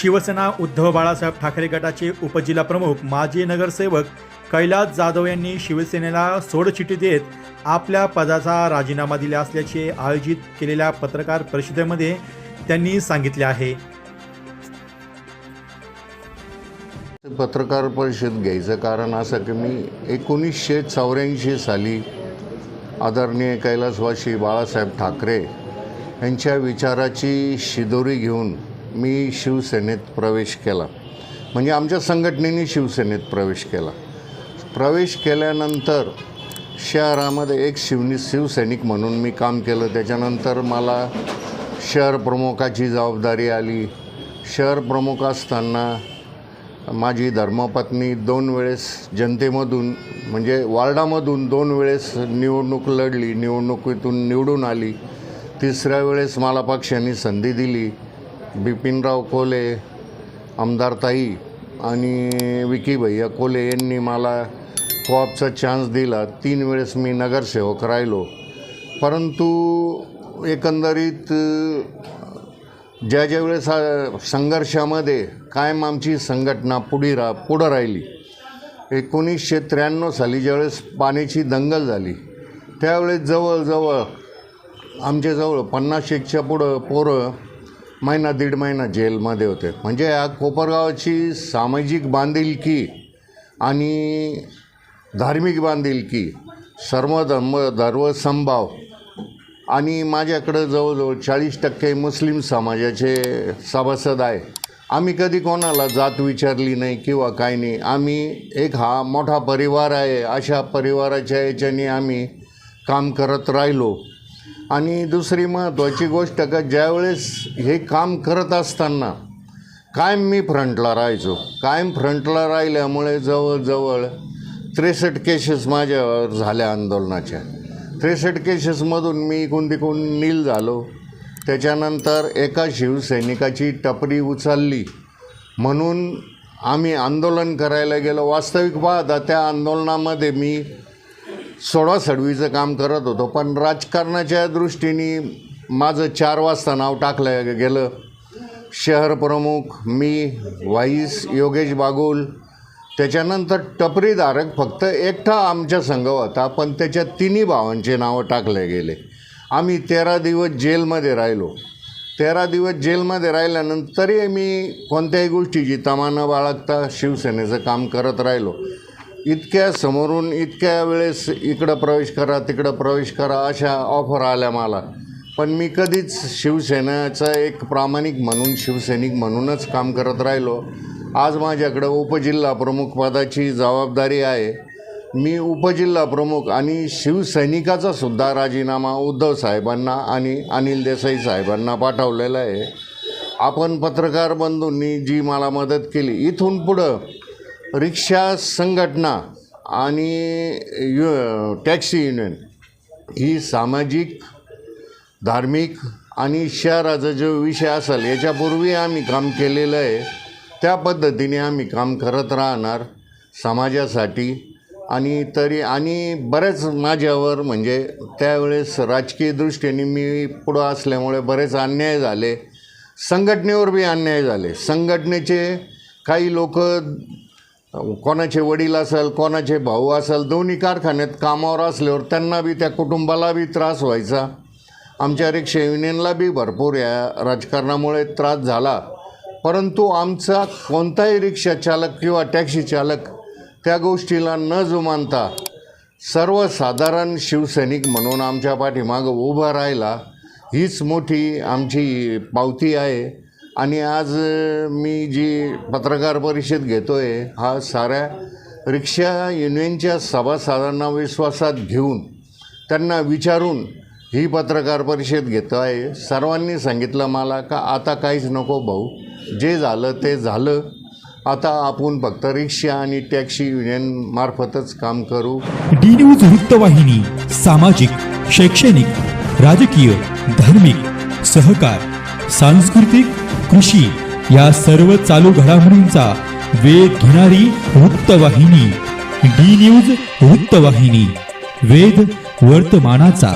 शिवसेना उद्धव बाळासाहेब ठाकरे गटाचे उपजिल्हा प्रमुख माजी नगरसेवक कैलास जाधव यांनी शिवसेनेला सोडचिठी देत आपल्या पदाचा राजीनामा दिला असल्याचे आयोजित केलेल्या पत्रकार परिषदेमध्ये त्यांनी सांगितले आहे. पत्रकार परिषद घ्यायचं कारण असं की मी एकोणीसशे चौऱ्याऐंशी साली आदरणीय कैलासवासी बाळासाहेब ठाकरे यांच्या विचाराची शिदोरी घेऊन मी शिवसेनेत प्रवेश केला. म्हणजे आमच्या संघटनेने शिवसेनेत प्रवेश केला. प्रवेश केल्यानंतर शहरामध्ये एक शिवनी शिवसैनिक म्हणून मी काम केलं. त्याच्यानंतर मला शहर प्रमुखाची जबाबदारी आली. शहर प्रमुख असताना माझी धर्मपत्नी दोन वेळेस जनतेमधून म्हणजे वार्डामधून दोन वेळेस निवडणूक लढली. निवडणुकीतून निवडून आली. तिसऱ्या वेळेस मला पक्षाने संधी दिली. बिपिनराव कोले आमदार ताई आणि विकी भैया कोले यांनी मला कॉपचा चान्स दिला. तीन वेळेस मी नगरसेवक राहिलो. परंतु एकंदरीत ज्या ज्या वेळेस संघर्षामध्ये कायम आमची संघटना पुढे रा पुढं राहिली एकोणीसशे त्र्याण्णव साली ज्यावेळेस पाण्याची दंगल झाली त्यावेळेस जवळजवळ आमच्याजवळ पन्नास एकच्या पुढं पोरं महिना दीड महिना जेलमध्ये होते. म्हणजे या कोपरगावाची सामाजिक बांधिलकी आणि धार्मिक बांधिलकी सर्व धर्म धर्म आणि माझ्याकडं जवळजवळ चाळीस टक्के मुस्लिम समाजाचे सभासद आहे. आम्ही कधी कोणाला जात विचारली नाही किंवा काय नाही. आम्ही एक हा मोठा परिवार आहे. अशा परिवाराच्या याच्याने आम्ही काम करत राहिलो. आणि दुसरी महत्त्वाची गोष्ट का ज्यावेळेस हे काम करत असताना कायम मी फ्रंटला राहायचो. कायम फ्रंटला राहिल्यामुळे जवळजवळ त्रेसष्ट केसेस माझ्यावर झाल्या आंदोलनाच्या. त्रेसष्ट केसेसमधून मी इकून तिकून नील झालो. त्याच्यानंतर एका शिवसैनिकाची टपरी उचलली. म्हणून आम्ही आंदोलन करायला गेलो. वास्तविक पाहता त्या आंदोलनामध्ये मी सोळा सडवीचं काम करत होतो पण राजकारणाच्या दृष्टीने माझं चार वाजता नाव टाकलं गेलं. शहर प्रमुख मी व्हाईस योगेश बागुल. त्याच्यानंतर टपरीधारक फक्त एकटा आमच्या संघ होता पण त्याच्या तिन्ही भावांचे नावं टाकले गेले. आम्ही तेरा दिवस जेलमध्ये राहिलो. तेरा दिवस जेलमध्ये राहिल्यानंतरही मी कोणत्याही गोष्टीची तमा न बाळगता शिवसेनेचं काम करत राहिलो. इतक्या समोरून इतक्या वेळेस इकडं प्रवेश करा तिकडं प्रवेश करा अशा ऑफर आल्या मला. पण मी कधीच शिवसेनेचा एक प्रामाणिक म्हणून शिवसैनिक म्हणूनच काम करत राहिलो. आज माझ्याकडं उपजिल्हा प्रमुख पदाची जबाबदारी आहे. मी उपजिल्हा प्रमुख आणि शिवसैनिकाचा सुद्धा राजीनामा उद्धव साहेबांना आणि अनिल देसाई साहेबांना पाठवलेला आहे. आपण पत्रकार बंधूंनी जी मला मदत केली इथून पुढं रिक्षा संघटना आणि यु टॅक्सी युनियन ही सामाजिक धार्मिक आणि शहराचा जो विषय असेल याच्यापूर्वी आम्ही काम केलेलं आहे. त्या पद्धतीने आम्ही काम करत राहणार समाजासाठी. आणि तरी आणि बरेच माझ्यावर म्हणजे त्यावेळेस राजकीय दृष्टीने मी पुढं असल्यामुळे बरेच अन्याय झाले. संघटनेवर बी अन्याय झाले. संघटनेचे काही लोक कोणाचे वडील असेल कोणाचे भाऊ असेल दोन्ही कारखान्यात कामावर असल्यावर त्यांना बी त्या कुटुंबाला बी त्रास व्हायचा. आमच्या रिक्षा युनियनला बी भरपूर या राजकारणामुळे त्रास झाला. परंतु आमचा कोणताही रिक्षा चालक किंवा टॅक्सी चालक त्या गोष्टीला न जुमानता सर्वसाधारण शिवसैनिक म्हणून आमच्या पाठीमागं उभा राहिला. हीच मोठी आमची पावती आहे. आणि आज मी जी पत्रकार परिषद घेतो आहे हा साऱ्या रिक्षा युनियनच्या सभासदांना विश्वासात घेऊन त्यांना विचारून ही पत्रकार परिषद घेतो आहे सर्वांनी सांगितलं मला का आता काहीच नको भाऊ. जे झालं ते झालं. आता आपण फक्त रिक्षा आणि टॅक्सी युनियन मार्फतच काम करू. डी न्यूज वृत्तवाहिनी सामाजिक शैक्षणिक राजकीय धार्मिक सहकार. सांस्कृतिक कृषी या सर्व चालू घडामोडींचा वेध घेणारी वृत्तवाहिनी डी न्यूज वृत्तवाहिनी वेध वर्तमानाचा.